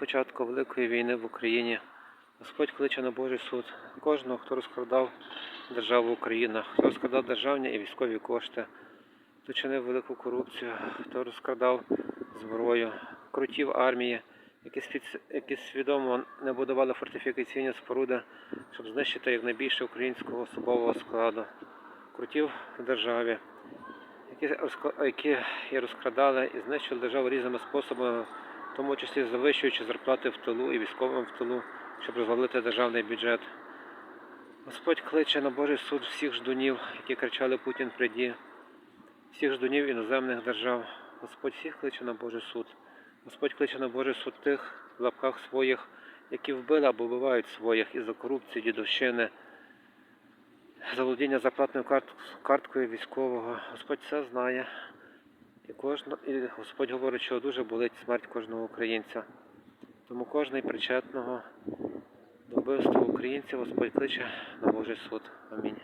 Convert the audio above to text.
початку Великої війни в Україні. Господь кличе на Божий суд. Кожного, хто розкрадав державу Україна, хто розкрадав державні і військові кошти, хто чинив велику корупцію, хто розкрадав зброю, крутів армії, які, які свідомо не будували фортифікаційні споруди, щоб знищити якнайбільше українського особового складу, крутів в державі, які, які розкрадали і знищили державу різними способами, тому числі завищуючи зарплати в тилу і військовим в тилу, щоб розвалити державний бюджет. Господь кличе на Божий суд всіх ждунів, які кричали Путін прийді, всіх ждунів іноземних держав. Господь всіх кличе на Божий суд. Господь кличе на Божий суд тих в лапках своїх, які вбили або вбивають своїх із-за корупції, дідовщини, заволодіння зарплатною карткою військового. Господь все знає. І, кожна, і Господь говорить, що дуже болить смерть кожного українця. Тому кожний причетного до вбивства українців Господь кличе на Божий суд. Амінь.